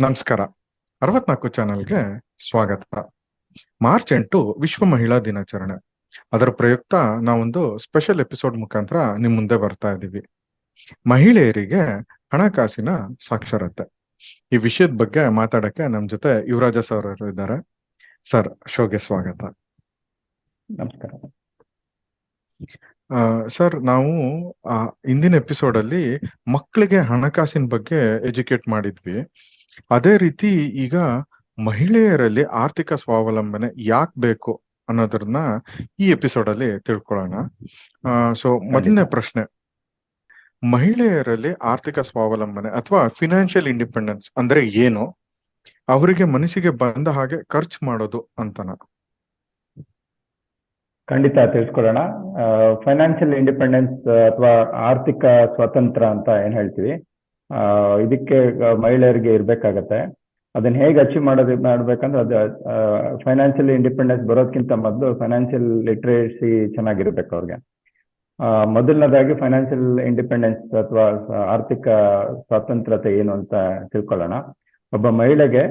ನಮಸ್ಕಾರ. ಅರವತ್ನಾಲ್ಕು ಚಾನೆಲ್ಗೆ ಸ್ವಾಗತ. ಮಾರ್ಚ್ ಎಂಟು ವಿಶ್ವ ಮಹಿಳಾ ದಿನಾಚರಣೆ. ಅದರ ಪ್ರಯುಕ್ತ ನಾವೊಂದು ಸ್ಪೆಷಲ್ ಎಪಿಸೋಡ್ ಮುಖಾಂತರ ನಿಮ್ ಮುಂದೆ ಬರ್ತಾ ಇದ್ದೀವಿ. ಮಹಿಳೆಯರಿಗೆ ಹಣಕಾಸಿನ ಸಾಕ್ಷರತೆ. ಈ ವಿಷಯದ ಬಗ್ಗೆ ಮಾತಾಡಕ್ಕೆ ನಮ್ ಜೊತೆ ಯುವರಾಜ ಸರ್ ಅವರು ಇದ್ದಾರೆ. ಸರ್ ಶೋಗೆ ಸ್ವಾಗತ. ನಮಸ್ಕಾರ. ಸರ್ ನಾವು ಇಂದಿನ ಎಪಿಸೋಡ್ ಅಲ್ಲಿ ಮಕ್ಕಳಿಗೆ ಹಣಕಾಸಿನ ಬಗ್ಗೆ ಎಜುಕೇಟ್ ಮಾಡಿದ್ವಿ. ಅದೇ ರೀತಿ ಈಗ ಮಹಿಳೆಯರಲ್ಲಿ ಆರ್ಥಿಕ ಸ್ವಾವಲಂಬನೆ ಯಾಕೆ ಬೇಕು ಅನ್ನೋದನ್ನ ಈ ಎಪಿಸೋಡ್ ಅಲ್ಲಿ ತಿಳ್ಕೊಳ್ಳೋಣ. ಸೊ ಮೊದಲನೇ ಪ್ರಶ್ನೆ. ಮಹಿಳೆಯರಲ್ಲಿ ಆರ್ಥಿಕ ಸ್ವಾವಲಂಬನೆ ಅಥವಾ ಫಿನಾನ್ಷಿಯಲ್ ಇಂಡಿಪೆಂಡೆನ್ಸ್ ಅಂದ್ರೆ ಏನು? ಅವರಿಗೆ ಮನಸ್ಸಿಗೆ ಬಂದ ಹಾಗೆ ಖರ್ಚು ಮಾಡೋದು ಅಂತನ. ಖಂಡಿತ ತಿಳಿಸ್ಕೊಡೋಣ ಫೈನಾನ್ಷಿಯಲ್ ಇಂಡಿಪೆಂಡೆನ್ಸ್ ಅಥವಾ ಆರ್ಥಿಕ ಸ್ವತಂತ್ರ ಅಂತ ಏನ್ ಹೇಳ್ತೀವಿ? ಇದಕ್ಕೆ ಮಹಿಳೆಯರಿಗೆ ಇರಬೇಕಾಗತ್ತೆ. ಅದನ್ನ ಹೇಗೆ ಅಚೀವ್ ಮಾಡೋದು, ಮಾಡ್ಬೇಕಂದ್ರೆ ಅದು ಫೈನಾನ್ಷಿಯಲ್ ಇಂಡಿಪೆಂಡೆನ್ಸ್ ಬರೋದಕ್ಕಿಂತ ಮೊದಲು ಫೈನಾನ್ಷಿಯಲ್ ಲಿಟ್ರೇಸಿ ಚೆನ್ನಾಗಿರ್ಬೇಕು ಅವ್ರಿಗೆ. ಮೊದಲನೇದಾಗಿ ಫೈನಾನ್ಷಿಯಲ್ ಇಂಡಿಪೆಂಡೆನ್ಸ್ ಅಥವಾ ಆರ್ಥಿಕ ಸ್ವಾತಂತ್ರ್ಯತೆ ಏನು ಅಂತ ತಿಳ್ಕೊಳ್ಳೋಣ. ಒಬ್ಬ ಮಹಿಳೆಗೆ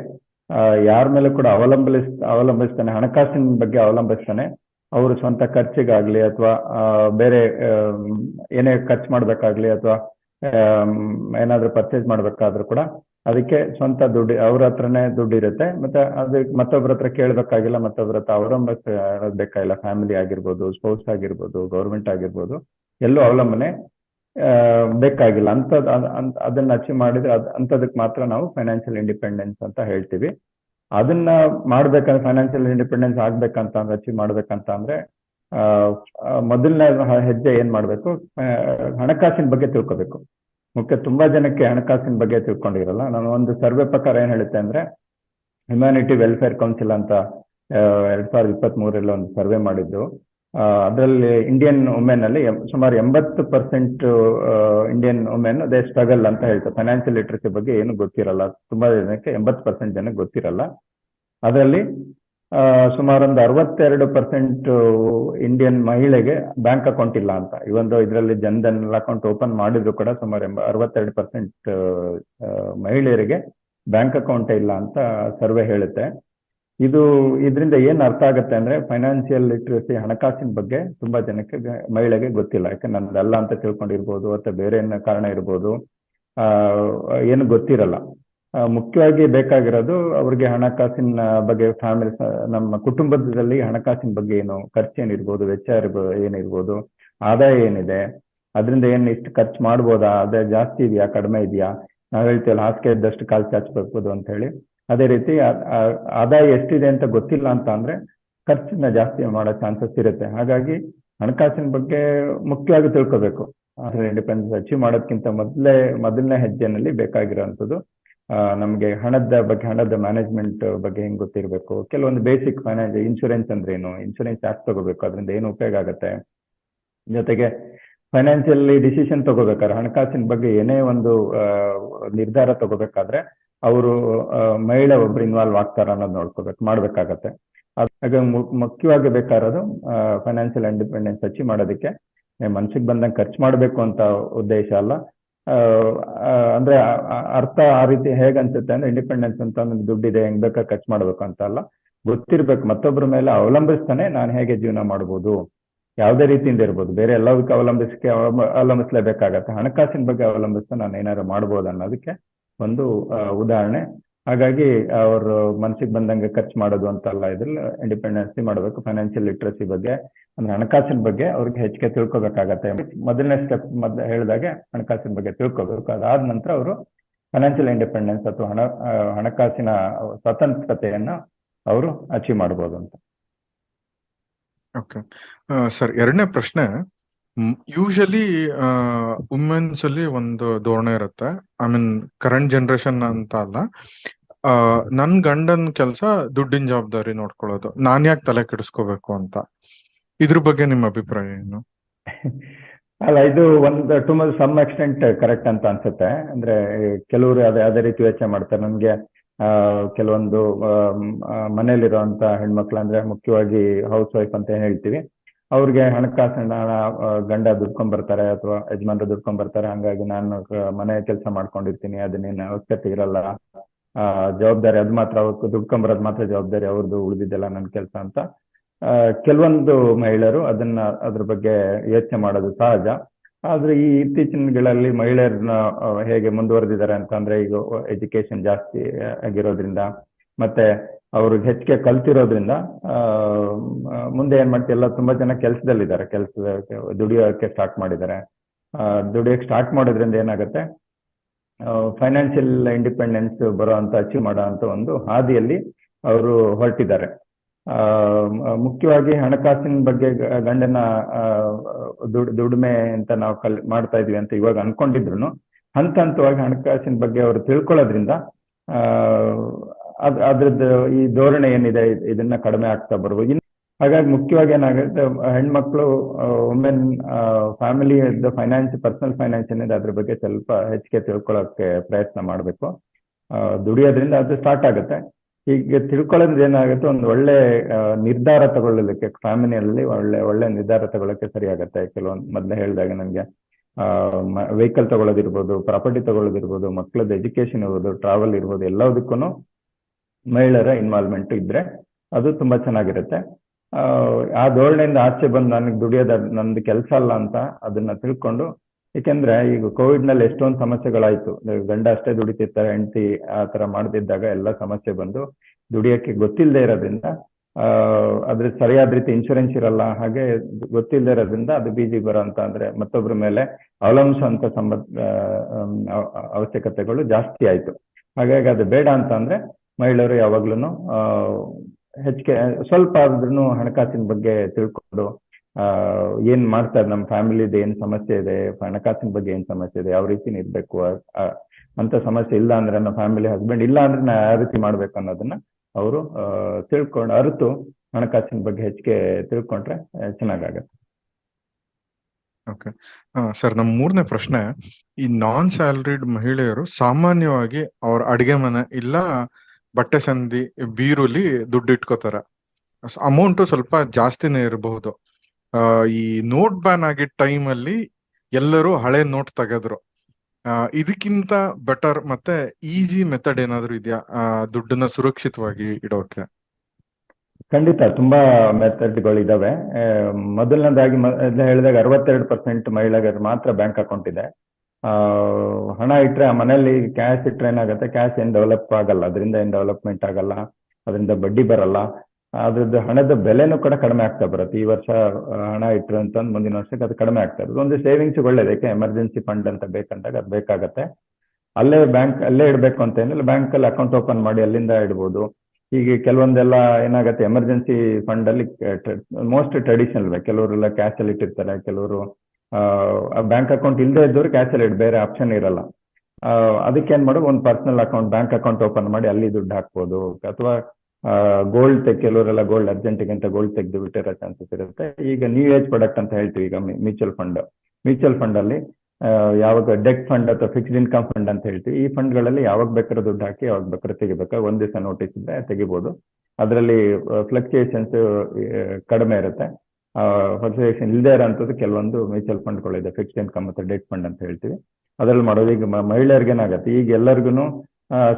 ಯಾರ ಮೇಲೆ ಕೂಡ ಅವಲಂಬಿಸ್, ಅವಲಂಬಿಸ್ತಾನೆ, ಹಣಕಾಸಿನ ಬಗ್ಗೆ ಅವಲಂಬಿಸ್ತಾನೆ, ಅವರು ಸ್ವಂತ ಖರ್ಚಿಗಾಗ್ಲಿ ಅಥವಾ ಬೇರೆ ಏನೇ ಖರ್ಚು ಮಾಡ್ಬೇಕಾಗ್ಲಿ ಅಥವಾ ಏನಾದ್ರೂ ಪರ್ಚೇಸ್ ಮಾಡ್ಬೇಕಾದ್ರೂ ಕೂಡ ಅದಕ್ಕೆ ಸ್ವಂತ ದುಡ್ಡು, ಅವ್ರ ಹತ್ರನೇ ದುಡ್ಡು ಇರುತ್ತೆ. ಮತ್ತೆ ಅದು ಮತ್ತೊಬ್ಬರ ಹತ್ರ ಕೇಳ್ಬೇಕಾಗಿಲ್ಲ ಮತ್ತೊಬ್ಬರ ಹತ್ರ ಅವಲಂಬಿಸಬೇಕಾಗಿಲ್ಲ ಫ್ಯಾಮಿಲಿ ಆಗಿರ್ಬೋದು ಸ್ಪೌಸ್ ಆಗಿರ್ಬೋದು ಗೌರ್ಮೆಂಟ್ ಆಗಿರ್ಬೋದು, ಎಲ್ಲೂ ಅವಲಂಬನೆ ಬೇಕಾಗಿಲ್ಲ. ಅಂತ ಅದನ್ನ ಅಚೀವ್ ಮಾಡಿದ್ರೆ ಅಂಥದಕ್ಕೆ ಮಾತ್ರ ನಾವು ಫೈನಾನ್ಷಿಯಲ್ ಇಂಡಿಪೆಂಡೆನ್ಸ್ ಅಂತ ಹೇಳ್ತೀವಿ. ಅದನ್ನ ಮಾಡ್ಬೇಕಂದ್ರೆ ಫೈನಾನ್ಷಿಯಲ್ ಇಂಡಿಪೆಂಡೆನ್ಸ್ ಆಗ್ಬೇಕಂತ ಅಂದ್ರೆ, ಅಚೀವ್ ಮಾಡ್ಬೇಕಂತ ಅಂದ್ರೆ ಮೊದಲನೇ ಹೆಜ್ಜೆ ಏನ್ ಮಾಡ್ಬೇಕು? ಹಣಕಾಸಿನ ಬಗ್ಗೆ ತಿಳ್ಕೊಬೇಕು. ಮುಖ್ಯ ತುಂಬಾ ಜನಕ್ಕೆ ಹಣಕಾಸಿನ ಬಗ್ಗೆ ತಿಳ್ಕೊಂಡಿರಲ್ಲ. ನಾನು ಒಂದು ಸರ್ವೆ ಪ್ರಕಾರ ಏನ್ ಹೇಳುತ್ತೆ ಅಂದ್ರೆ ಹ್ಯುಮ್ಯಾನಿಟಿ ವೆಲ್ಫೇರ್ ಕೌನ್ಸಿಲ್ ಅಂತ ಎರಡ್ ಸಾವಿರದ ಇಪ್ಪತ್ತ್ ಮೂರಲ್ಲಿ ಒಂದು ಸರ್ವೆ ಮಾಡಿದ್ದು. ಅದರಲ್ಲಿ ಇಂಡಿಯನ್ ವುಮೆನ್ ಅಲ್ಲಿ ಸುಮಾರು ಎಂಬತ್ತು ಪರ್ಸೆಂಟ್ ಇಂಡಿಯನ್ ವುಮೆನ್ ಅದೇ ಸ್ಟ್ರಗಲ್ ಅಂತ ಹೇಳ್ತಾರೆ. ಫೈನಾನ್ಷಿಯಲ್ ಲಿಟ್ರಸಿ ಬಗ್ಗೆ ಏನು ಗೊತ್ತಿರಲ್ಲ. ತುಂಬಾ ಜನಕ್ಕೆ ಎಂಬತ್ತು ಪರ್ಸೆಂಟ್ ಜನಕ್ಕೆ ಗೊತ್ತಿರಲ್ಲ. ಅದರಲ್ಲಿ ಆ, ಸುಮಾರು ಒಂದು ಅರವತ್ತೆರಡು ಪರ್ಸೆಂಟ್ ಇಂಡಿಯನ್ ಮಹಿಳೆಗೆ ಬ್ಯಾಂಕ್ ಅಕೌಂಟ್ ಇಲ್ಲ ಅಂತ. ಒಂದು ಇದರಲ್ಲಿ ಜನ್ಧನ್ ಅಕೌಂಟ್ ಓಪನ್ ಮಾಡಿದ್ರು ಕೂಡ ಸುಮಾರು ಎಂಬ ಅರವತ್ತೆರಡು ಪರ್ಸೆಂಟ್ ಮಹಿಳೆಯರಿಗೆ ಬ್ಯಾಂಕ್ ಅಕೌಂಟ್ ಇಲ್ಲ ಅಂತ ಸರ್ವೆ ಹೇಳುತ್ತೆ. ಇದು ಇದರಿಂದ ಏನ್ ಅರ್ಥ ಆಗುತ್ತೆ ಅಂದ್ರೆ ಫೈನಾನ್ಷಿಯಲ್ ಲಿಟ್ರಸಿ ಹಣಕಾಸಿನ ಬಗ್ಗೆ ತುಂಬಾ ಜನಕ್ಕೆ ಮಹಿಳೆಗೆ ಗೊತ್ತಿಲ್ಲ. ಯಾಕೆ ಅಲ್ಲ ಅಂತ ತಿಳ್ಕೊಂಡಿರ್ಬೋದು ಅಥವಾ ಬೇರೆ ಏನೋ ಕಾರಣ ಇರ್ಬೋದು ಏನು ಗೊತ್ತಿರಲ್ಲ. ಮುಖ್ಯವಾಗಿ ಬೇಕಾಗಿರೋದು ಅವ್ರಿಗೆ ಹಣಕಾಸಿನ ಬಗ್ಗೆ ಫ್ಯಾಮಿಲಿ ನಮ್ಮ ಕುಟುಂಬದಲ್ಲಿ ಹಣಕಾಸಿನ ಬಗ್ಗೆ ಏನು ಖರ್ಚು ಏನಿರ್ಬೋದು ವೆಚ್ಚ ಇರ್ಬೋದು ಏನಿರ್ಬೋದು, ಆದಾಯ ಏನಿದೆ, ಅದರಿಂದ ಏನು ಇಷ್ಟು ಖರ್ಚು ಮಾಡ್ಬೋದಾ ಆದಾಯ ಜಾಸ್ತಿ ಇದೆಯಾ, ಕಡಿಮೆ ಇದೆಯಾ, ನಾವು ಹೇಳ್ತೀವಲ್ಲ, ಹಾಸಿಗೆ ಇದ್ದಷ್ಟು ಕಾಲು ಚಾಚಬೇಕು ಅಂತ ಹೇಳಿ. ಅದೇ ರೀತಿ ಆದಾಯ ಎಷ್ಟಿದೆ ಅಂತ ಗೊತ್ತಿಲ್ಲ ಅಂತ ಅಂದ್ರೆ ಖರ್ಚನ್ನ ಜಾಸ್ತಿ ಮಾಡೋ ಚಾನ್ಸಸ್ ಇರುತ್ತೆ. ಹಾಗಾಗಿ ಹಣಕಾಸಿನ ಬಗ್ಗೆ ಮುಖ್ಯವಾಗಿ ತಿಳ್ಕೊಬೇಕು. ಇಂಡಿಪೆಂಡೆನ್ಸ್ ಅಚೀವ್ ಮಾಡೋದಕ್ಕಿಂತ ಮೊದಲೇ, ಮೊದಲನೇ ಹೆಜ್ಜೆನಲ್ಲಿ ಬೇಕಾಗಿರೋವಂಥದ್ದು ನಮ್ಗೆ ಹಣದ ಬಗ್ಗೆ, ಹಣದ ಮ್ಯಾನೇಜ್ಮೆಂಟ್ ಬಗ್ಗೆ ಹೆಂಗ್ ಗೊತ್ತಿರಬೇಕು? ಕೆಲವೊಂದು ಬೇಸಿಕ್ ಫೈನಾನ್ಸ್ ಇನ್ಶೂರೆನ್ಸ್ ಅಂದ್ರೆ ಏನು ಇನ್ಶೂರೆನ್ಸ್ ಯಾಕೆ ತಗೋಬೇಕು? ಅದರಿಂದ ಏನು ಉಪಯೋಗ ಆಗುತ್ತೆ? ಜೊತೆಗೆ ಫೈನಾನ್ಷಿಯಲಿ ಡಿಸಿಷನ್ ತಗೋಬೇಕಾದ್ರೆ, ಹಣಕಾಸಿನ ಬಗ್ಗೆ ಏನೇ ಒಂದು ನಿರ್ಧಾರ ತಗೋಬೇಕಾದ್ರೆ ಅವರು ಮಹಿಳೆ ಒಬ್ರು ಇನ್ವಾಲ್ವ್ ಆಗ್ತಾರ ಅನ್ನೋದು ನೋಡ್ಕೋಬೇಕು, ಮಾಡ್ಬೇಕಾಗತ್ತೆ. ಅದ್- ಹಾಗಾಗಿ ಮು- ಮುಖ್ಯವಾಗಿ ಬೇಕಾಗಿರೋದು ಫೈನಾನ್ಷಿಯಲ್ ಇಂಡಿಪೆಂಡೆನ್ಸ್ ಅಚೀವ್ ಮಾಡೋದಕ್ಕೆ ಮನ್ಸಿಗೆ ಬಂದಂಗೆ ಖರ್ಚು ಮಾಡಬೇಕು ಅಂತ ಉದ್ದೇಶ ಅಲ್ಲ. ಅಂದ್ರೆ ಅರ್ಥ ಆ ರೀತಿ ಹೇಗ್ ಅನ್ಸುತ್ತೆ ಅಂದ್ರೆ ಇಂಡಿಪೆಂಡೆನ್ಸ್ ಅಂತ ನನ್ಗೆ ದುಡ್ಡಿದೆ, ಹೆಂಗ್ ಬೇಕಾ ಖರ್ಚು ಮಾಡ್ಬೇಕು ಅಂತ ಅಲ್ಲ. ಗೊತ್ತಿರ್ಬೇಕು ಮತ್ತೊಬ್ಬರ ಮೇಲೆ ಅವಲಂಬಿಸ್ತಾನೆ ನಾನು ಹೇಗೆ ಜೀವನ ಮಾಡ್ಬೋದು. ಯಾವುದೇ ರೀತಿಯಿಂದ ಇರ್ಬೋದು, ಬೇರೆ ಎಲ್ಲದಕ್ಕೆ ಅವಲಂಬಿಸಕ್ಕೆ ಅವಲಂಬ- ಅವಲಂಬಿಸ್ಲೇಬೇಕಾಗತ್ತೆ. ಹಣಕಾಸಿನ ಬಗ್ಗೆ ಅವಲಂಬಿಸ್ತಾ ನಾನು ಏನಾದ್ರು ಮಾಡ್ಬೋದು ಅನ್ನೋದಕ್ಕೆ ಒಂದು ಉದಾಹರಣೆ ಹಾಗಾಗಿ ಅವರು ಮನಸ್ಸಿಗೆ ಬಂದಂಗೆ ಖರ್ಚು ಮಾಡೋದು ಅಂತ ಅಲ್ಲ ಇದ್ರಲ್ಲಿ ಇಂಡಿಪೆಂಡೆನ್ಸಿ ಮಾಡಬೇಕು ಫೈನಾನ್ಷಿಯಲ್ ಲಿಟ್ರಸಿ ಬಗ್ಗೆ, ಅಂದ್ರೆ ಹಣಕಾಸಿನ ಬಗ್ಗೆ ಅವ್ರಿಗೆ ಹೆಚ್ಚಿಗೆ ತಿಳ್ಕೊಬೇಕಾಗತ್ತೆ. ಮೊದಲನೇ ಸ್ಟೆಪ್ ಮೊದ್ ಹೇಳಿದಾಗೆ ಹಣಕಾಸಿನ ಬಗ್ಗೆ ತಿಳ್ಕೊಬೇಕು. ಅದಾದ ನಂತರ ಅವರು ಫೈನಾನ್ಷಿಯಲ್ ಇಂಡಿಪೆಂಡೆನ್ಸ್ ಅಥವಾ ಹಣ ಹಣಕಾಸಿನ ಸ್ವತಂತ್ರತೆಯನ್ನ ಅವರು ಅಚೀವ್ ಮಾಡ್ಬೋದು ಅಂತ. ಓಕೆ ಸರ್, ಎರಡನೇ ಪ್ರಶ್ನೆ ಯೂಶಲಿ ವುಮೆನ್ಸ್ ಅಲ್ಲಿ ಒಂದು ಧೋರಣೆ ಇರುತ್ತೆ. ಐ ಮೀನ್ ಕರೆಂಟ್ ಜನರೇಷನ್ ಅಂತ ಅಲ್ಲ. ನನ್ ಗಂಡನ್ ಕೆಲಸ ದುಡ್ಡಿನ ಜವಾಬ್ದಾರಿ ನೋಡ್ಕೊಳ್ಳೋದು. ನಾನ್ ಯಾಕೆ ತಲೆ ಕೆಡಿಸ್ಕೋಬೇಕು ಅಂತ. ಇದ್ರ ಬಗ್ಗೆ ನಿಮ್ಮ ಅಭಿಪ್ರಾಯ ಏನು? ಅಲ್ಲ ಇದು ಒಂದು too much some extent correct ಅಂತ ಅನ್ಸುತ್ತೆ. ಅಂದ್ರೆ ಕೆಲವರು ಅದೇ ಅದೇ ರೀತಿ ಯೋಚನೆ ಮಾಡ್ತಾರೆ. ನಮ್ಗೆ ಕೆಲವೊಂದು ಮನೇಲಿರುವಂತ ಹೆಣ್ಮಕ್ಳು ಅಂದ್ರೆ ಮುಖ್ಯವಾಗಿ ಹೌಸ್ ವೈಫ್ ಅಂತ ಏನ್ ಹೇಳ್ತೀವಿ. ಅವ್ರಿಗೆ ಹಣಕಾಸಿನ ಹಣ ಗಂಡ ದುಡ್ಕೊಂಡ್ ಬರ್ತಾರೆ ಅಥವಾ ಯಜಮಾನ್ರು ದುಡ್ಕೊಂಡ್ ಬರ್ತಾರೆ. ಹಂಗಾಗಿ ನಾನು ಮನೆ ಕೆಲಸ ಮಾಡ್ಕೊಂಡಿರ್ತೀನಿ. ಅದನ್ನೇನು ಅವಶ್ಯಕತೆ ಇರಲ್ಲ. ಆ, ಜವಾಬ್ದಾರಿ ಅದು ಮಾತ್ರ ಅವ್ರು ದುಡ್ಕೊಂಬರೋದು ಮಾತ್ರ ಜವಾಬ್ದಾರಿ. ಅವ್ರದ್ದು ಉಳಿದಿದ್ದೆಲ್ಲ ನನ್ನ ಕೆಲಸ ಅಂತ. ಕೆಲವೊಂದು ಮಹಿಳೆಯರು ಅದನ್ನ ಅದ್ರ ಬಗ್ಗೆ ಯೋಚನೆ ಮಾಡೋದು ಸಹಜ. ಆದ್ರೆ ಈ ಇತ್ತೀಚಿನಗಳಲ್ಲಿ ಮಹಿಳೆಯರನ್ನ ಹೇಗೆ ಮುಂದುವರೆದಿದ್ದಾರೆ ಅಂತಂದ್ರೆ ಈಗ ಎಜುಕೇಶನ್ ಜಾಸ್ತಿ ಆಗಿರೋದ್ರಿಂದ ಮತ್ತೆ ಅವರು ಹೆಚ್ಚಿಗೆ ಕಲ್ತಿರೋದ್ರಿಂದ ಮುಂದೆ ಏನ್ ಮಾಡ್ತೀವಿ ಎಲ್ಲ ತುಂಬಾ ಜನ ಕೆಲಸದಲ್ಲಿದ್ದಾರೆ ಕೆಲಸದ ದುಡಿಯೋಕೆ ಸ್ಟಾರ್ಟ್ ಮಾಡಿದ್ದಾರೆ. ದುಡಿಯೋಕೆ ಸ್ಟಾರ್ಟ್ ಮಾಡೋದ್ರಿಂದ ಏನಾಗುತ್ತೆ ಫೈನಾನ್ಷಿಯಲ್ ಇಂಡಿಪೆಂಡೆನ್ಸ್ ಬರೋ ಅಂತ ಅಚೀವ್ ಮಾಡೋ ಅಂತ ಒಂದು ಹಾದಿಯಲ್ಲಿ ಅವರು ಹೊರಟಿದ್ದಾರೆ. ಮುಖ್ಯವಾಗಿ ಹಣಕಾಸಿನ ಬಗ್ಗೆ ಗಂಡನ ದುಡಿಮೆ ಅಂತ ನಾವು ಕಲ್ ಮಾಡ್ತಾ ಇದೀವಿ ಅಂತ ಇವಾಗ ಅನ್ಕೊಂಡಿದ್ರು ಹಂತ ಹಂತವಾಗಿ ಹಣಕಾಸಿನ ಬಗ್ಗೆ ಅವರು ತಿಳ್ಕೊಳ್ಳೋದ್ರಿಂದ ಆ, ಅದ್ ಅದ್ರದ್ದು ಈ ಧೋರಣೆ ಏನಿದೆ, ಇದನ್ನ ಕಡಿಮೆ ಆಗ್ತಾ ಬರ್ಬೋದು ಹಾಗಾಗಿ ಮುಖ್ಯವಾಗಿ ಏನಾಗುತ್ತೆ, ಹೆಣ್ಮಕ್ಳು women family finance personal finance ಏನಿದೆ ಅದ್ರ ಬಗ್ಗೆ ಸ್ವಲ್ಪ ಹೆಚ್ಚಿಗೆ ತಿಳ್ಕೊಳ್ಳೋಕೆ ಪ್ರಯತ್ನ ಮಾಡಬೇಕು. ದುಡಿಯೋದ್ರಿಂದ ಅದು ಸ್ಟಾರ್ಟ್ ಆಗುತ್ತೆ. ಹೀಗೆ ತಿಳ್ಕೊಳ್ಳೋದ್ರಿಂದ ಏನಾಗುತ್ತೆ, ಒಂದು ಒಳ್ಳೆ ನಿರ್ಧಾರ ತಗೊಳ್ಳಲಿಕ್ಕೆ ಫ್ಯಾಮಿಲಿಯಲ್ಲಿ ಒಳ್ಳೆ ಒಳ್ಳೆ ನಿರ್ಧಾರ ತಗೊಳ್ಳೋಕೆ ಸರಿ ಆಗುತ್ತೆ ಕೆಲವೊಂದು ಮೊದಲೇ ಹೇಳಿದಾಗ ನನಗೆ ವೆಹಿಕಲ್ ತಗೊಳ್ಳೋದಿರ್ಬೋದು ಪ್ರಾಪರ್ಟಿ ತಗೊಳ್ಳೋದಿರ್ಬೋದು ಮಕ್ಕಳದ್ದು ಎಜುಕೇಶನ್ ಇರ್ಬೋದು ಟ್ರಾವೆಲ್ ಇರ್ಬೋದು ಎಲ್ಲದಕ್ಕೂ ಮಹಿಳೆಯರ ಇನ್ವಾಲ್ವ್ಮೆಂಟ್ ಇದ್ರೆ ಅದು ತುಂಬಾ ಚೆನ್ನಾಗಿರುತ್ತೆ. ಆ, ಧೋರಣೆಯಿಂದ ಆಚೆ ಬಂದು ನನಗೆ ದುಡಿಯೋದ ನಂದು ಕೆಲಸ ಅಲ್ಲ ಅಂತ ಅದನ್ನ ತಿಳ್ಕೊಂಡು ಏಕೆಂದ್ರೆ ಈಗ ಕೋವಿಡ್ನಲ್ಲಿ ಎಷ್ಟೊಂದು ಸಮಸ್ಯೆಗಳಾಯ್ತು. ಗಂಡ ಅಷ್ಟೇ ದುಡಿತಿರ್ತಾರೆ ಹೆಂಡತಿ ಆ ತರ ಮಾಡದಿದ್ದಾಗ ಎಲ್ಲ ಸಮಸ್ಯೆ ಬಂದು ದುಡಿಯಕ್ಕೆ ಗೊತ್ತಿಲ್ಲದೆ ಇರೋದ್ರಿಂದ ಅದ್ರ ಸರಿಯಾದ ರೀತಿ ಇನ್ಶೂರೆನ್ಸ್ ಇರಲ್ಲ ಹಾಗೆ ಗೊತ್ತಿಲ್ಲದೆ ಇರೋದ್ರಿಂದ ಅದು ಬೀದಿ ಬರೋ ಅಂತ ಅಂದ್ರೆ ಮತ್ತೊಬ್ಬರ ಮೇಲೆ ಅವಲಂಬಿಸುವಂತ ಸಂಬಂಧ ಅವಶ್ಯಕತೆಗಳು ಜಾಸ್ತಿ ಆಯ್ತು. ಹಾಗಾಗಿ ಅದು ಬೇಡ ಅಂತ ಅಂದ್ರೆ ಮಹಿಳೆಯರು ಯಾವಾಗ್ಲೂ ಹೆಚ್ಚಿಗೆ ಸ್ವಲ್ಪ ಆದ್ರೂ ಹಣಕಾಸಿನ ಬಗ್ಗೆ ತಿಳ್ಕೊಂಡು, ಆ, ಏನ್ ಮಾಡ್ತಾರೆ ನಮ್ಮ ಫ್ಯಾಮಿಲಿದ ಏನ್ ಸಮಸ್ಯೆ ಇದೆ, ಹಣಕಾಸಿನ ಬಗ್ಗೆ ಏನ್ ಸಮಸ್ಯೆ ಇದೆ, ಯಾವ ರೀತಿ ಇರ್ಬೇಕು ಅಂತ ಸಮಸ್ಯೆ ಇಲ್ಲ ಅಂದ್ರೆ ನಮ್ಮ ಫ್ಯಾಮಿಲಿ ಹಸ್ಬೆಂಡ್ ಇಲ್ಲ ಅಂದ್ರೆ ನಾ ಯಾವ ರೀತಿ ಮಾಡ್ಬೇಕು ಅನ್ನೋದನ್ನ ಅವರು ತಿಳ್ಕೊಂಡು, ಅರಿತು ಹಣಕಾಸಿನ ಬಗ್ಗೆ ಹೆಚ್ಚಿಗೆ ತಿಳ್ಕೊಂಡ್ರೆ ಚೆನ್ನಾಗಾಗತ್ತೆ. ಓಕೆ. ಸರ್, ನಮ್ಮ ಮೂರನೇ ಪ್ರಶ್ನೆ, ಈ ನಾನ್ ಸ್ಯಾಲರಿಡ್ ಮಹಿಳೆಯರು ಸಾಮಾನ್ಯವಾಗಿ ಅವ್ರ ಅಡಿಗೆ ಮನೆ ಇಲ್ಲ ಬಟ್ಟೆ ಸಂದಿ, ಬೀರುಲಿ ದುಡ್ಡು ಇಟ್ಕೋತಾರ. ಅಮೌಂಟ್ ಸ್ವಲ್ಪ ಜಾಸ್ತಿನೇ ಇರಬಹುದು. ಈ ನೋಟ್ ಬ್ಯಾನ್ ಆಗಿದ್ದ ಅಲ್ಲಿ ಎಲ್ಲರೂ ಹಳೆ ನೋಟ್ ತೆಗೆದ್ರು. ಇದಕ್ಕಿಂತ ಬೆಟರ್ ಮತ್ತೆ ಈಜಿ ಮೆಥಡ್ ಏನಾದ್ರು ಇದೆಯಾ? ದುಡ್ಡನ್ನ ಸುರಕ್ಷಿತವಾಗಿ ಇಡೋಕೆ. ಖಂಡಿತ, ತುಂಬಾ ಮೆಥಡ್ಗಳು ಇದಾವೆ. ಮೊದಲನೇದಾಗಿ ಮೊದಲೇ ಹೇಳಿದಾಗ ಅರವತ್ತೆರಡು ಪರ್ಸೆಂಟ್ ಮಹಿಳೆಯರು ಮಾತ್ರ ಬ್ಯಾಂಕ್ ಅಕೌಂಟ್ ಇದೆ. ಹಣ ಇಟ್ಟರೆ ಆ ಮನೆಯಲ್ಲಿ ಕ್ಯಾಶ್ ಇಟ್ಟರೆ ಏನಾಗುತ್ತೆ? ಕ್ಯಾಶ್ ಏನು ಡೆವಲಪ್ ಆಗಲ್ಲ. ಅದರಿಂದ ಏನು ಡೆವಲಪ್ಮೆಂಟ್ ಆಗಲ್ಲ? ಅದರಿಂದ ಬಡ್ಡಿ ಬರಲ್ಲ. ಅದ್ರದ್ದು ಹಣದ ಬೆಲೆನೂ ಕೂಡ ಕಡಿಮೆ ಆಗ್ತಾ ಬರುತ್ತೆ. ಈ ವರ್ಷ ಹಣ ಇಟ್ಟರು ಅಂತಂದು ಮುಂದಿನ ವರ್ಷಕ್ಕೆ ಅದು ಕಡಿಮೆ ಆಗ್ತಾ ಇರೋದು ಒಂದು ಸೇವಿಂಗ್ಸ್ ಒಳ್ಳೇದಕ್ಕೆ ಎಮರ್ಜೆನ್ಸಿ ಫಂಡ್ ಅಂತ ಬೇಕಂದಾಗ ಅದು ಬೇಕಾಗತ್ತೆ. ಅಲ್ಲೇ ಬ್ಯಾಂಕ್ ಅಲ್ಲೇ ಇಡಬೇಕು ಅಂತ ಏನಿಲ್ಲ. ಬ್ಯಾಂಕ್ ಅಲ್ಲಿ ಅಕೌಂಟ್ ಓಪನ್ ಮಾಡಿ ಅಲ್ಲಿಂದ ಇಡ್ಬೋದು. ಹೀಗೆ ಕೆಲವೊಂದೆಲ್ಲ ಏನಾಗುತ್ತೆ? ಎಮರ್ಜೆನ್ಸಿ ಫಂಡ್ ಅಲ್ಲಿ ಮೋಸ್ಟ್ ಟ್ರೆಡಿಷನಲ್ ಕೆಲವರೆಲ್ಲ ಕ್ಯಾಶ್ ಅಲ್ಲಿ ಇಟ್ಟಿರ್ತಾರೆ. ಕೆಲವರು ಬ್ಯಾಂಕ್ ಅಕೌಂಟ್ ಇಲ್ಲದೆ ಇದ್ದವ್ರು ಕ್ಯಾಶ್ ಬೇರೆ ಆಪ್ಷನ್ ಇರಲ್ಲ. ಅದಕ್ಕೆ ಏನ್ ಮಾಡೋದು? ಒಂದು personal account bank account open ಮಾಡಿ ಅಲ್ಲಿ ದುಡ್ಡು ಹಾಕ್ಬೋದು. ಅಥವಾ ಗೋಲ್ಡ್ ತೆಗ್, ಕೆಲವರೆಲ್ಲ ಗೋಲ್ಡ್ ಅರ್ಜೆಂಟಿಗೆ ಅಂತ ಗೋಲ್ಡ್ ತೆಗೆದು ಬಿಟ್ಟಿರೋ ಚಾನ್ಸಸ್ ಇರುತ್ತೆ. ಈಗ ನ್ಯೂ ಏಜ್ ಪ್ರಾಡಕ್ಟ್ ಅಂತ ಹೇಳ್ತೀವಿ ಈಗ ಮ್ಯೂಚುವಲ್ ಫಂಡ್ ಮ್ಯೂಚುವಲ್ ಫಂಡ್ ಅಲ್ಲಿ ಯಾವಾಗ ಡೆಕ್ ಫಂಡ್ ಅಥವಾ ಫಿಕ್ಸ್ಡ್ ಇನ್ಕಮ್ ಫಂಡ್ ಅಂತ ಹೇಳ್ತೀವಿ. ಈ ಫಂಡ್ಗಳಲ್ಲಿ ಯಾವಾಗ ಬೇಕಾದ್ರೆ ದುಡ್ಡು ಹಾಕಿ, ಯಾವಾಗ ಬೇಕಾದ್ರೆ ತೆಗಿಬೇಕು? ಒಂದ್ ದಿವಸ ನೋಟಿಸ್ ಇದ್ರೆ ತೆಗಿಬೋದು. ಅದರಲ್ಲಿ ಫ್ಲಕ್ಚುಯೇಷನ್ಸ್ ಕಡಿಮೆ ಇರುತ್ತೆ. ಫ್ಲಕ್ಚುಯೇಷನ್ ಇಲ್ಲದೆ ಇರೋಂಥದ್ದು ಕೆಲವೊಂದು ಮ್ಯೂಚುವಲ್ ಫಂಡ್ಗಳಿದೆ ಫಿಕ್ಸ್ಡ್ ಇನ್ಕಮ್ ಮತ್ತು ಡೆಟ್ ಫಂಡ್ ಅಂತ ಹೇಳ್ತೀವಿ. ಅದರಲ್ಲಿ ಮಾಡೋದು ಈಗ ಮ- ಮಹಿಳೆಯರಿಗೆ ಏನಾಗುತ್ತೆ ಈಗ ಎಲ್ಲರಿಗೂ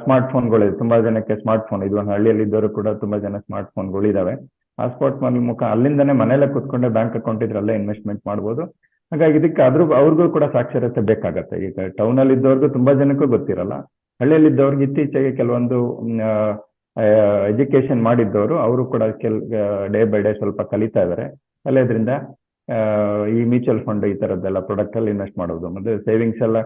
ಸ್ಮಾರ್ಟ್ ಫೋನ್ಗಳಿದೆ ತುಂಬಾ ಜನಕ್ಕೆ ಸ್ಮಾರ್ಟ್ ಫೋನ್ ಇದು ಹಳ್ಳಿಯಲ್ಲಿ ಇದ್ದವರು ಕೂಡ ತುಂಬಾ ಜನ ಸ್ಮಾರ್ಟ್ ಫೋನ್ಗಳು ಇದಾವೆ. ಆ ಸ್ಮಾರ್ಟ್ ಫೋನ್ ಮುಖ ಅಲ್ಲಿಂದನೇ ಮನೇಲೆ ಕೂತ್ಕೊಂಡೆ ಬ್ಯಾಂಕ್ ಅಕೌಂಟ್ ಇದ್ರೆ ಅಲ್ಲೇ ಇನ್ವೆಸ್ಟ್ಮೆಂಟ್ ಮಾಡ್ಬೋದು. ಹಾಗಾಗಿ ಇದಕ್ಕೆ ಅದ್ರ ಅವ್ರಿಗೂ ಕೂಡ ಸಾಕ್ಷರತೆ ಬೇಕಾಗತ್ತೆ. ಈಗ ಟೌನ್ ಅಲ್ಲಿ ಇದ್ದವ್ರಿಗೂ ತುಂಬಾ ಜನಕ್ಕೂ ಗೊತ್ತಿರಲ್ಲ. ಹಳ್ಳಿಯಲ್ಲಿ ಇದ್ದವ್ರಿಗೆ ಇತ್ತೀಚೆಗೆ ಕೆಲವೊಂದು ಎಜುಕೇಶನ್ ಮಾಡಿದ್ದವರು, ಅವರು ಕೂಡ ಕೆಲ್ ಡೇ ಬೈ ಡೇ ಸ್ವಲ್ಪ ಕಲಿತಾ ಇದ್ದಾರೆ ಕಲಿಯೋದ್ರಿಂದ ಆ, ಈ ಮ್ಯೂಚುವಲ್ ಫಂಡ್ ಈ ತರದ್ದೆಲ್ಲ ಪ್ರಾಡಕ್ಟ್ ಅಲ್ಲಿ ಇನ್ವೆಸ್ಟ್ ಮಾಡೋದು ಮತ್ತೆ ಸೇವಿಂಗ್ಸ್ ಎಲ್ಲ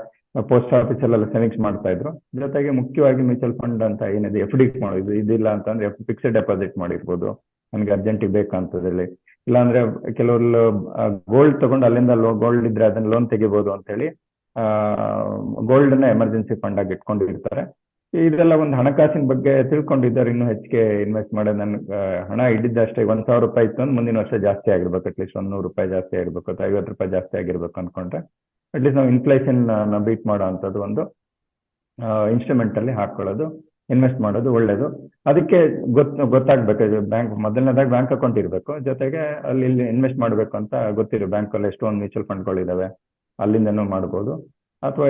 ಪೋಸ್ಟ್ ಆಫೀಸ್ ಅಲ್ಲೆಲ್ಲ ಸೇವಿಂಗ್ಸ್ ಮಾಡ್ತಾ ಇದ್ರು. ಜೊತೆಗೆ ಮುಖ್ಯವಾಗಿ ಮ್ಯೂಚುವಲ್ ಫಂಡ್ ಅಂತ ಏನಿದೆ ಎಫ್ ಡಿ ಮಾಡೋದು ಇದಿಲ್ಲ ಅಂತಂದ್ರೆ ಫಿಕ್ಸ್ಡ್ ಡೆಪಾಸಿಟ್ ಮಾಡಿರ್ಬೋದು. ನನಗೆ ಅರ್ಜೆಂಟಿಗೆ ಬೇಕಂತದಲ್ಲಿ ಇಲ್ಲಾಂದ್ರೆ ಕೆಲವರು ಗೋಲ್ಡ್ ತಗೊಂಡು ಅಲ್ಲಿಂದ ಲೋ ಗೋಲ್ಡ್ ಇದ್ರೆ ಅದನ್ನ ಲೋನ್ ತೆಗಿಬಹುದು ಅಂತ ಹೇಳಿ ಗೋಲ್ಡ್ನ ಎಮರ್ಜೆನ್ಸಿ ಫಂಡ್ ಆಗಿ ಇಟ್ಕೊಂಡಿರ್ತಾರೆ. ಇದೆಲ್ಲ ಒಂದು ಹಣಕಾಸಿನ ಬಗ್ಗೆ ತಿಳ್ಕೊಂಡಿದ್ದಾರೆ. ಇನ್ನೂ ಹೆಚ್ಚಿಗೆ ಇನ್ವೆಸ್ಟ್ ಮಾಡೋದು ನನ್ ಹಣ ಇದ್ದಿದ್ದಷ್ಟೇ ಒಂದ್ ಸಾವಿರ ರೂಪಾಯಿ ಇತ್ತು ಅಂದ್ರೆ ಮುಂದಿನ ವರ್ಷ ಜಾಸ್ತಿ ಆಗಿರ್ಬೇಕು. ಅಟ್ಲೀಸ್ಟ್ ಒಂದ್ ನೂರು ರೂಪಾಯಿ ಜಾಸ್ತಿ ಆಗಿರ್ಬೇಕು ಅಥವಾ ಐವತ್ತು ರೂಪಾಯಿ ಜಾಸ್ತಿ ಆಗಿರ್ಬೇಕು ಅನ್ಕೊಂಡ್ರೆ. ಅಟ್ಲೀಸ್ಟ್ ನಾವು ಇನ್ಫ್ಲೇಷನ್ ಬೀಟ್ ಮಾಡೋ ಅಂಥದ್ದು ಒಂದು ಇನ್ಸ್ಟ್ರೂಮೆಂಟ್ ಅಲ್ಲಿ ಹಾಕೊಳ್ಳೋದು ಇನ್ವೆಸ್ಟ್ ಮಾಡೋದು ಒಳ್ಳೇದು. ಅದಕ್ಕೆ ಗೊತ್ ಗೊತ್ತಾಗ್ಬೇಕು ಬ್ಯಾಂಕ್, ಮೊದಲನೇದಾಗಿ ಬ್ಯಾಂಕ್ ಅಕೌಂಟ್ ಇರಬೇಕು. ಜೊತೆಗೆ ಅಲ್ಲಿ ಇಲ್ಲಿ ಇನ್ವೆಸ್ಟ್ ಮಾಡಬೇಕು ಅಂತ ಗೊತ್ತಿರೋ ಬ್ಯಾಂಕ್ ಅಲ್ಲಿ ಎಷ್ಟೊಂದು ಮ್ಯೂಚುವಲ್ ಫಂಡ್ಗಳಿದಾವೆ ಅಲ್ಲಿಂದನೂ ಮಾಡ್ಬೋದು. ಅಥವಾ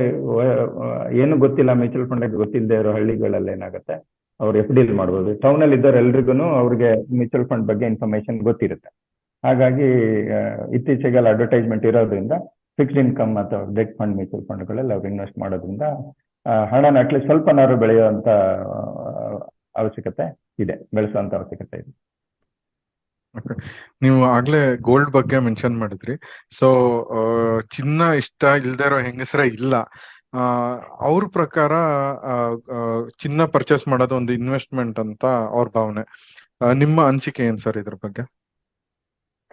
ಏನು ಗೊತ್ತಿಲ್ಲ, ಮ್ಯೂಚುವಲ್ ಫಂಡ್ ಗೊತ್ತಿಲ್ಲದೆ ಇರೋ ಹಳ್ಳಿಗಳಲ್ಲಿ ಏನಾಗುತ್ತೆ, ಅವ್ರು ಎಫ್ ಡಿಲ್ ಮಾಡ್ಬೋದು. ಟೌನ್ ಅಲ್ಲಿ ಇದ್ದವ್ರು ಎಲ್ರಿಗೂ ಅವ್ರಿಗೆ ಮ್ಯೂಚುವಲ್ ಫಂಡ್ ಬಗ್ಗೆ ಇನ್ಫಾರ್ಮೇಶನ್ ಗೊತ್ತಿರುತ್ತೆ. ಹಾಗಾಗಿ ಇತ್ತೀಚೆಗೆ ಅಡ್ವರ್ಟೈಸ್ಮೆಂಟ್ ಇರೋದ್ರಿಂದ ಫಿಕ್ಸ್ಡ್ ಇನ್ಕಮ್ ಅಥವಾ ಡೆಟ್ ಫಂಡ್, ಮ್ಯೂಚುವಲ್ ಫಂಡ್ಗಳಲ್ಲಿ ಅವ್ರು ಇನ್ವೆಸ್ಟ್ ಮಾಡೋದ್ರಿಂದ ಹಣನ ಅಟ್ಲೀಸ್ಟ್ ಸ್ವಲ್ಪನಾದ್ರು ಬೆಳೆಯುವಂತ ಅವಶ್ಯಕತೆ ಇದೆ, ಬೆಳೆಸುವಂತ ಅವಶ್ಯಕತೆ ಇದೆ. ನೀವು ಆಗ್ಲೇ ಗೋಲ್ಡ್ ಬಗ್ಗೆ ಮೆನ್ಷನ್ ಮಾಡಿದ್ರಿ. ಸೊ ಚಿನ್ನ ಇಷ್ಟ ಇರೋ ಹೆಂಗಸರ ಇಲ್ಲ. ಅವ್ರ ಪ್ರಕಾರ ಚಿನ್ನ ಪರ್ಚೇಸ್ ಮಾಡೋದು ಒಂದು ಇನ್ವೆಸ್ಟ್ಮೆಂಟ್ ಅಂತ ಅವ್ರ ಭಾವನೆ. ನಿಮ್ಮ ಅನಿಸಿಕೆ ಏನ್ ಸರ್ ಇದ್ರ ಬಗ್ಗೆ?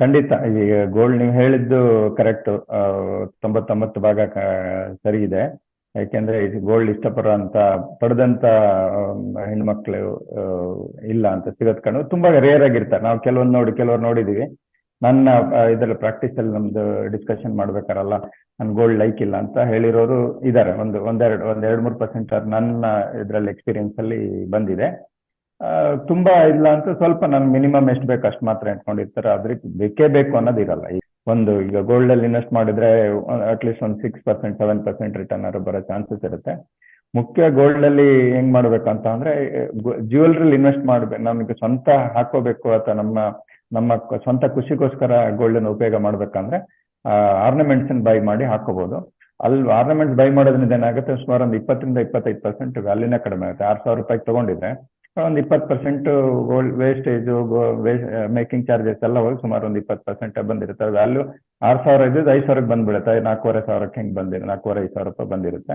ಖಂಡಿತ. ಈಗ ಗೋಲ್ಡ್ ನೀವು ಹೇಳಿದ್ದು ಕರೆಕ್ಟ್ ತೊಂಬತ್ತೊಂಬತ್ತು ಭಾಗ ಸರಿ ಇದೆ ಯಾಕೆಂದ್ರೆ ಗೋಲ್ಡ್ ಇಷ್ಟಪಡುವಂತ, ಪಡೆದಂತ ಹೆಣ್ಮಕ್ಳು ಇಲ್ಲ ಅಂತ ಸಿಗೋದ್ ಕಣ್ಣು ತುಂಬಾ ರೇರ್ ಆಗಿರ್ತಾರೆ. ನಾವು ಕೆಲವೊಂದು ನೋಡಿ ಕೆಲವ್ರು ನೋಡಿದೀವಿ. ನನ್ನ ಇದರಲ್ಲಿ ಪ್ರಾಕ್ಟೀಸ್ ಅಲ್ಲಿ ನಮ್ದು ಡಿಸ್ಕಷನ್ ಮಾಡ್ಬೇಕಾರಲ್ಲ, ನನ್ ಗೋಲ್ಡ್ ಲೈಕ್ ಇಲ್ಲ ಅಂತ ಹೇಳಿರೋರು ಇದಾರೆ ಒಂದು, ಒಂದೆರಡು ಒಂದ್ ಎರಡ್ ಮೂರು ಪರ್ಸೆಂಟ್ ನನ್ನ ಇದ್ರಲ್ಲಿ ಎಕ್ಸ್ಪೀರಿಯನ್ಸ್ ಅಲ್ಲಿ ಬಂದಿದೆ. ತುಂಬಾ ಇಲ್ಲ ಅಂತ ಸ್ವಲ್ಪ ನನ್ ಮಿನಿಮಮ್ ಎಷ್ಟು ಬೇಕು ಅಷ್ಟು ಮಾತ್ರ ಇಟ್ಕೊಂಡಿರ್ತಾರೆ ಅದ್ರಿಗೆ ಬೇಕೇ ಬೇಕು ಅನ್ನೋದು ಇರಲ್ಲ ಈ ಒಂದು ಈಗ ಗೋಲ್ಡ್ ಅಲ್ಲಿ ಇನ್ವೆಸ್ಟ್ ಮಾಡಿದ್ರೆ ಅಟ್ಲೀಸ್ಟ್ ಒಂದು six percent seven percent return ಆದ್ರೂ ಬರೋ ಚಾನ್ಸಸ್ ಇರುತ್ತೆ. ಮುಖ್ಯ ಗೋಲ್ಡ್ ಅಲ್ಲಿ ಹೆಂಗ್ ಮಾಡ್ಬೇಕು ಅಂತ ಅಂದ್ರೆ ಜ್ಯುವೆಲ್ರಿ ಇನ್ವೆಸ್ಟ್ ಮಾಡ್ಬೇಕು ನಮಗೆ ಸ್ವಂತ ಹಾಕೋಬೇಕು ಅಥವಾ ನಮ್ಮ ನಮ್ಮ ಸ್ವಂತ ಖುಷಿಗೋಸ್ಕರ ಗೋಲ್ಡ್ ಅನ್ನು ಉಪಯೋಗ ಮಾಡ್ಬೇಕಂದ್ರೆ ಆರ್ನಮೆಂಟ್ಸ್ ಬೈ ಮಾಡಿ ಹಾಕೋಬಹುದು ಅಲ್ಲಿ ಆರ್ನಮೆಂಟ್ಸ್ ಬೈ ಮಾಡೋದ್ರಿಂದ ಏನಾಗುತ್ತೆ? ಸುಮಾರು ಒಂದು ಇಪ್ಪತ್ತರಿಂದ ಇಪ್ಪತ್ತೈದು ಪರ್ಸೆಂಟ್ ವ್ಯಾಲ್ಯೂನೇ ಕಡಿಮೆ ಆಗುತ್ತೆ. ಆರ್ ಸಾವಿರ ರೂಪಾಯಿ ತಗೊಂಡಿದ್ರೆ ಒಂದು ಇಪ್ಪತ್ತು percent gold wastage making charges ಎಲ್ಲ ಹೋಗಿ ಸುಮಾರು ಒಂದು ಇಪ್ಪತ್ತು ಪರ್ಸೆಂಟ್ ಬಂದಿರುತ್ತೆ. ವ್ಯಾಲ್ಯೂ ಆರು ಸಾವಿರ ಇದ್ದು ಐದು ಸಾವಿರಕ್ಕೆ ಬಂದ್ಬಿಡುತ್ತೆ. ನಾಲ್ಕೂವರೆ ಸಾವಿರಕ್ಕೆ ಹೆಂಗೆ ಬಂದಿರೋ ನಾಲ್ಕೂವರೆ, ಐದು ಸಾವಿರ ರೂಪಾಯಿ ಬಂದಿರುತ್ತೆ.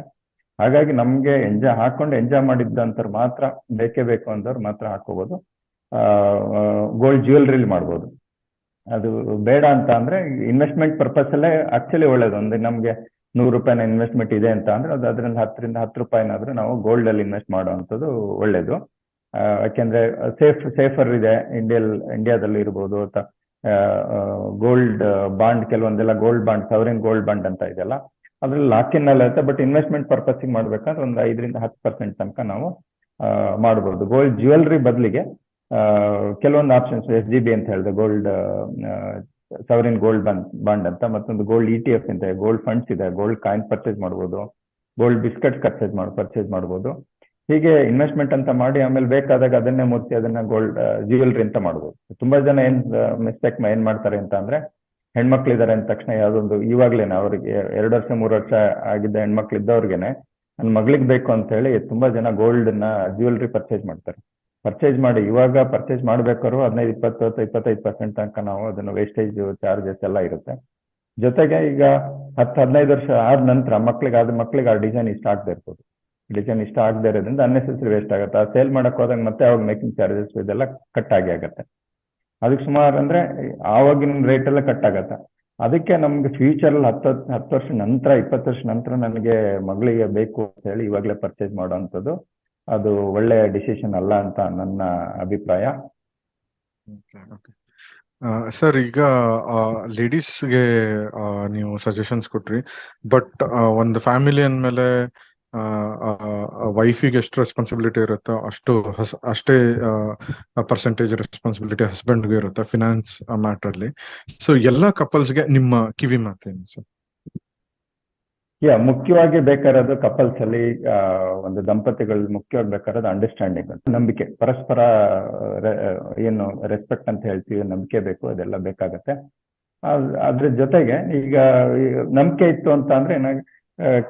ಹಾಗಾಗಿ ನಮಗೆ ಎಂಜಾಯ್ ಹಾಕೊಂಡು ಎಂಜಾಯ್ ಮಾಡಿದ್ದಂತವ್ರು ಮಾತ್ರ, ಬೇಕೇ ಬೇಕು ಅಂದವ್ರು ಮಾತ್ರ ಹಾಕೋಬಹುದು ಗೋಲ್ಡ್ ಜ್ಯುವೆಲ್ರಿಲಿ ಮಾಡ್ಬೋದು. ಅದು ಬೇಡ ಅಂತ ಅಂದ್ರೆ ಇನ್ವೆಸ್ಟ್ಮೆಂಟ್ ಪರ್ಪಸ್ ಅಲ್ಲೇ ಆಕ್ಚುಲಿ ಒಳ್ಳೇದು. ಒಂದು ನಮ್ಗೆ ನೂರು ರೂಪಾಯಿನ ಇನ್ವೆಸ್ಟ್ಮೆಂಟ್ ಇದೆ ಅಂತ ಅಂದ್ರೆ ಅದು ಅದರಿಂದ ಹತ್ತರಿಂದ ಹತ್ತು ರೂಪಾಯಿನಾದ್ರೂ ನಾವು ಗೋಲ್ಡ್ ಅಲ್ಲಿ ಇನ್ವೆಸ್ಟ್ ಮಾಡುವಂಥದ್ದು ಒಳ್ಳೇದು. ಯಾಕೆಂದ್ರೆ ಸೇಫ್ ಸೇಫರ್ ಇದೆ ಇಂಡಿಯಲ್ ಇಂಡಿಯಾದಲ್ಲಿ ಇರ್ಬೋದು ಅಥವಾ ಗೋಲ್ಡ್ ಬಾಂಡ್ ಕೆಲವೊಂದೆಲ್ಲ gold bond sovereign gold bond ಅಂತ ಇದೆಲ್ಲ ಅದ್ರಲ್ಲಿ ಲಾಕ್ ಇನ್ ಅಲ್ಲಿ ಇರುತ್ತೆ ಬಟ್ ಇನ್ವೆಸ್ಟ್ಮೆಂಟ್ ಪರ್ಪಸ್ಗೆ ಮಾಡ್ಬೇಕಾದ್ರೆ ಒಂದು ಐದರಿಂದ ಹತ್ತು ಪರ್ಸೆಂಟ್ ತನಕ ನಾವು ಆ, ಮಾಡ್ಬೋದು. ಗೋಲ್ಡ್ ಜ್ಯುವೆಲ್ರಿ ಬದಲಿಗೆ ಕೆಲವೊಂದು ಆಪ್ಷನ್ಸ್ ಎಸ್ ಜಿ ಬಿ ಅಂತ ಹೇಳಿದೆ gold sovereign gold bond bond ಅಂತ ಮತ್ತೊಂದು ಗೋಲ್ಡ್ ಇ ಟಿ ಎಫ್ ಇದೆ ಗೋಲ್ಡ್ ಫಂಡ್ಸ್ ಇದೆ ಗೋಲ್ಡ್ ಕಾಯಿನ್ ಪರ್ಚೇಸ್ ಮಾಡ್ಬೋದು ಗೋಲ್ಡ್ ಬಿಸ್ಕೆಟ್ ಪರ್ಚೇಸ್ ಮಾಡಿ ಪರ್ಚೇಸ್ ಮಾಡ್ಬೋದು. ಹೀಗೆ ಇನ್ವೆಸ್ಟ್ಮೆಂಟ್ ಅಂತ ಮಾಡಿ ಆಮೇಲೆ ಬೇಕಾದಾಗ ಅದನ್ನೇ ಮೂರ್ತಿ ಅದನ್ನ ಗೋಲ್ಡ್ ಜ್ಯುವೆಲ್ರಿ ಅಂತ ಮಾಡ್ಬೋದು. ತುಂಬಾ ಜನ ಏನ್ ಮಿಸ್ಟೇಕ್ ಏನ್ ಮಾಡ್ತಾರೆ ಅಂತ ಅಂದ್ರೆ ಹೆಣ್ಮಕ್ಳು ಇದಾರೆ ಅಂದ ತಕ್ಷಣ ಯಾವ್ದೊಂದು, ಇವಾಗ್ಲೇನೆ ಅವ್ರಿಗೆ ಎರಡು ವರ್ಷ, ಮೂರು ವರ್ಷ ಆಗಿದ್ದ ಹೆಣ್ಮಕ್ಳು ಇದ್ದವ್ರಿಗೆನೆ ನನ್ನ ಮಗಳಿಗೆ ಬೇಕು ಅಂತ ಹೇಳಿ ತುಂಬಾ ಜನ ಗೋಲ್ಡ್ನ ಜ್ಯುವೆಲ್ರಿ ಪರ್ಚೇಸ್ ಮಾಡ್ತಾರೆ. ಪರ್ಚೇಸ್ ಮಾಡಿ, ಇವಾಗ ಪರ್ಚೇಸ್ ಮಾಡ್ಬೇಕಾದ್ರು ಹದಿನೈದು, ಇಪ್ಪತ್ತು ಇಪ್ಪತ್ತೈದು ಪರ್ಸೆಂಟ್ ತನಕ ನಾವು ಅದನ್ನು ವೇಸ್ಟೇಜ್ ಚಾರ್ಜಸ್ ಎಲ್ಲ ಇರುತ್ತೆ. ಜೊತೆಗೆ ಈಗ ಹತ್ತು, ಹದಿನೈದು ವರ್ಷ ಆದ ನಂತರ ಮಕ್ಳಿಗೆ, ಆದ ಮಕ್ಳಿಗೆ ಆ ಡಿಸೈನ್ ಇಷ್ಟ ಆಗದೆ ಇರ್ಬೋದು. ಡಿಸೈನ್ ಇಷ್ಟ ಆಗದೆ ಇರೋದ್ರಿಂದ ಅನ್ನೆಸೆಸರಿ ವೇಸ್ಟ್ ಆಗುತ್ತೆ. ಆ ಸೇಲ್ ಮಾಡಕ್ ಹೋದಾಗ ಮತ್ತೆ ಅವಾಗ ಮೇಕಿಂಗ್ ಚಾರ್ಜಸ್ ಇದೆಲ್ಲ ಕಟ್ ಆಗಿ ಆಗುತ್ತೆ. ಅದಕ್ಕೆ ಸುಮಾರು ಅಂದ್ರೆ ಆವಾಗಿನ ರೇಟ್ ಎಲ್ಲ ಕಟ್ ಆಗತ್ತೆ. ಅದಕ್ಕೆ ನಮ್ಗೆ ಫ್ಯೂಚರ್ ಅಲ್ಲಿ ಹತ್ತು ಹತ್ತು ವರ್ಷ ನಂತರ, ಇಪ್ಪತ್ತು ವರ್ಷ ನಂತರ ನನಗೆ ಮಗಳಿಗೆ ಬೇಕು ಅಂತ ಹೇಳಿ ಇವಾಗಲೇ ಪರ್ಚೇಸ್ ಮಾಡುವಂಥದ್ದು ಅದು ಒಳ್ಳೆಯ ಡಿಸಿಷನ್ ಅಲ್ಲ ಅಂತ ನನ್ನ ಅಭಿಪ್ರಾಯ. ಸರ್ ಈಗ ಲೇಡೀಸ್ಗೆ ನೀವು ಸಜೆಷನ್ಸ್ ಕೊಟ್ರಿ. ಬಟ್ ಒಂದು ಫ್ಯಾಮಿಲಿ ಅಂದಮೇಲೆ ವೈಫಿಗೆ ಎಷ್ಟು ರೆಸ್ಪಾನ್ಸಿಬಿಲಿಟಿ ಇರುತ್ತೋ ಅಷ್ಟು ಅಷ್ಟೇ ಪರ್ಸೆಂಟೇಜ್ ರೆಸ್ಪಾನ್ಸಿಬಿಲಿಟಿ ಹಸ್ಬೆಂಡ್ಗೆ ಇರುತ್ತೆ ಫಿನಾನ್ಸ್ ಮ್ಯಾಟ್ರಲ್ಲಿ ಸೊ ಎಲ್ಲ ಕಪಲ್ಸ್ಗೆ ನಿಮ್ಮ ಕಿವಿ ಮಾತೇನು ಸರ್? ಯಾ, ಮುಖ್ಯವಾಗಿ ಬೇಕಾಗಿರೋದು ಕಪಲ್ಸ್ ಅಲ್ಲಿ ಒಂದು ದಂಪತಿಗಳು ಮುಖ್ಯವಾಗಿ ಬೇಕಾಗಿರೋದು ಅಂಡರ್ಸ್ಟ್ಯಾಂಡಿಂಗ್ ನಂಬಿಕೆ. ಪರಸ್ಪರ ಏನು ರೆಸ್ಪೆಕ್ಟ್ ಅಂತ ಹೇಳ್ತೀವಿ, ನಂಬಿಕೆ ಬೇಕು, ಅದೆಲ್ಲ ಬೇಕಾಗತ್ತೆ. ಅದ್- ಅದ್ರ ಜೊತೆಗೆ ಈಗ ನಂಬಿಕೆ ಇತ್ತು ಅಂತ ಅಂದ್ರೆ ಏನಾಗ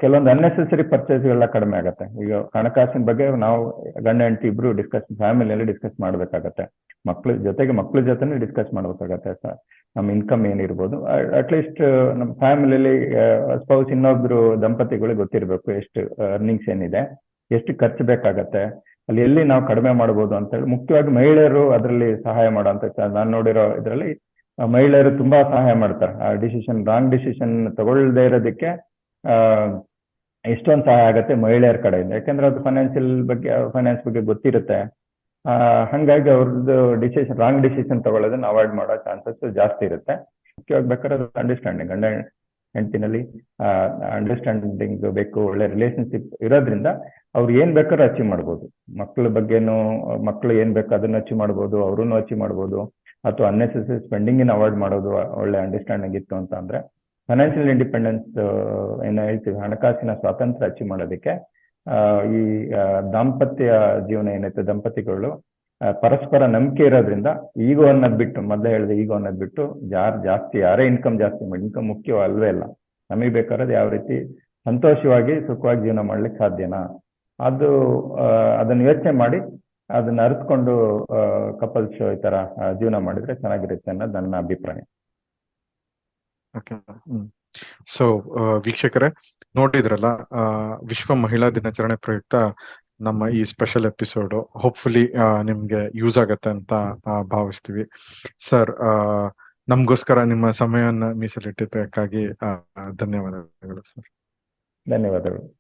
ಕೆಲವೊಂದು ಅನ್ನೆಸೆಸರಿ ಪರ್ಚೇಸ್ಗಳೆಲ್ಲ ಕಡಿಮೆ ಆಗುತ್ತೆ. ಈಗ ಹಣಕಾಸಿನ ಬಗ್ಗೆ ನಾವು ಗಂಡ, ಹೆಂಡತಿ ಇಬ್ರು ಡಿಸ್ಕಸ್ ಫ್ಯಾಮಿಲಿಯಲ್ಲಿ ಡಿಸ್ಕಸ್ ಮಾಡ್ಬೇಕಾಗತ್ತೆ. ಮಕ್ಳ ಜೊತೆಗೆ ಮಕ್ಳ ಜೊತೆನೂ ಡಿಸ್ಕಸ್ ಮಾಡ್ಬೇಕಾಗತ್ತೆ. ಸರ್ ನಮ್ಮ ಇನ್ಕಮ್ ಏನಿರ್ಬೋದು. ಅಟ್ಲೀಸ್ಟ್ ನಮ್ಮ ಫ್ಯಾಮಿಲಿಯಲ್ಲಿ ಸ್ಪೌಸ್ ಇನ್ನೊಬ್ರು ದಂಪತಿಗಳಿಗೆ ಗೊತ್ತಿರಬೇಕು ಎಷ್ಟು ಅರ್ನಿಂಗ್ಸ್ ಏನಿದೆ, ಎಷ್ಟು ಖರ್ಚು ಬೇಕಾಗತ್ತೆ, ಅಲ್ಲಿ ಎಲ್ಲಿ ನಾವು ಕಡಿಮೆ ಮಾಡ್ಬೋದು ಅಂತ ಹೇಳಿ. ಮುಖ್ಯವಾಗಿ ಮಹಿಳೆಯರು ಅದರಲ್ಲಿ ಸಹಾಯ ಮಾಡುವಂತ ನಾನು ನೋಡಿರೋ ಇದರಲ್ಲಿ ಮಹಿಳೆಯರು ತುಂಬಾ ಸಹಾಯ ಮಾಡ್ತಾರೆ. ಆ ಡಿಸಿಷನ್ ರಾಂಗ್ ಡಿಸಿಷನ್ ತಗೊಳ್ಳದೇ ಇರೋದಕ್ಕೆ ಎಷ್ಟೊಂದು ಸಹಾಯ ಆಗುತ್ತೆ ಮಹಿಳೆಯರ ಕಡೆಯಿಂದ. ಯಾಕಂದ್ರೆ ಅದು ಫೈನಾನ್ಷಿಯಲ್ ಬಗ್ಗೆ ಫೈನಾನ್ಸ್ ಬಗ್ಗೆ ಗೊತ್ತಿರುತ್ತೆ. ಹಂಗಾಗಿ ಅವ್ರದ್ದು ಡಿಸಿಷನ್ ರಾಂಗ್ ಡಿಸಿಷನ್ ತಗೊಳ್ಳೋದನ್ನ ಅವಾಯ್ಡ್ ಮಾಡೋ ಚಾನ್ಸಸ್ ಜಾಸ್ತಿ ಇರುತ್ತೆ. ಮುಖ್ಯವಾಗಿ ಬೇಕಾದ್ರೆ ಅಂಡರ್ಸ್ಟ್ಯಾಂಡಿಂಗ್ ಗಂಡ, ಹೆಂಡತಿನಲ್ಲಿ ಅಂಡರ್ಸ್ಟ್ಯಾಂಡಿಂಗ್ ಬೇಕು, ಒಳ್ಳೆ ರಿಲೇಶನ್ಶಿಪ್ ಇರೋದ್ರಿಂದ ಅವ್ರು ಏನ್ ಬೇಕಾದ್ರೂ ಅಚೀವ್ ಮಾಡ್ಬೋದು. ಮಕ್ಕಳ ಬಗ್ಗೆನೂ ಮಕ್ಕಳು ಏನ್ ಬೇಕು ಅದನ್ನ ಅಚೀವ್ ಮಾಡ್ಬೋದು ಅವ್ರನ್ನು ಅಚೀವ್ ಮಾಡ್ಬೋದು. ಅಥವಾ ಅನ್ನೆಸೆಸರಿ ಸ್ಪೆಂಡಿಂಗ್ ಅವಾಯ್ಡ್ ಮಾಡೋದು ಒಳ್ಳೆ ಅಂಡರ್ಸ್ಟ್ಯಾಂಡಿಂಗ್ ಇತ್ತು ಅಂತ ಅಂದ್ರೆ ಫೈನಾನ್ಷಿಯಲ್ ಇಂಡಿಪೆಂಡೆನ್ಸ್ ಏನು ಹೇಳ್ತೀವಿ? ಹಣಕಾಸಿನ ಸ್ವಾತಂತ್ರ್ಯ ಅಚೀವ್ ಮಾಡೋದಕ್ಕೆ ಈ ದಾಂಪತ್ಯ ಜೀವನ ಏನೈತೆ ದಂಪತಿಗಳು ಪರಸ್ಪರ ನಂಬಿಕೆ ಇರೋದ್ರಿಂದ ಈಗೋ ಅನ್ನೋದ್ ಬಿಟ್ಟು, ಮೊದಲೇ ಹೇಳಿದೆ ಈಗೋ ಅನ್ನೋದ್ ಬಿಟ್ಟು ಯಾರು ಜಾಸ್ತಿ, ಯಾರೇ ಇನ್ಕಮ್ ಜಾಸ್ತಿ ಮಾಡಿ ಇನ್ಕಮ್ ಮುಖ್ಯ ಅಲ್ವೇ ಇಲ್ಲ. ನಮಗೆ ಬೇಕಾದ್ರೆ ಯಾವ ರೀತಿ ಸಂತೋಷವಾಗಿ, ಸುಖವಾಗಿ ಜೀವನ ಮಾಡ್ಲಿಕ್ಕೆ ಸಾಧ್ಯನಾ? ಅದು ಅದನ್ನು ಯೋಚನೆ ಮಾಡಿ ಅದನ್ನ ಅರಿತುಕೊಂಡು ಕಪಲ್ಸ್ ಈ ತರ ಜೀವನ ಮಾಡಿದ್ರೆ ಚೆನ್ನಾಗಿರುತ್ತೆ ಅನ್ನೋದು ನನ್ನ ಅಭಿಪ್ರಾಯ. ಓಕೆ ಸೊ ವೀಕ್ಷಕರೇ, ನೋಡಿದ್ರಲ್ಲ ವಿಶ್ವ ಮಹಿಳಾ ದಿನಾಚರಣೆ ಪ್ರಯುಕ್ತ ನಮ್ಮ ಈ ಸ್ಪೆಷಲ್ ಎಪಿಸೋಡ್ ಹೋಪ್ಫುಲಿ ನಿಮ್ಗೆ ಯೂಸ್ ಆಗತ್ತೆ ಅಂತ ಭಾವಿಸ್ತೀವಿ. ಸರ್ ನಮ್ಗೋಸ್ಕರ ನಿಮ್ಮ ಸಮಯವನ್ನ ಮೀಸಲಿಟ್ಟಿದ್ದಕ್ಕಾಗಿ ಧನ್ಯವಾದಗಳು ಸರ್ ಧನ್ಯವಾದಗಳು.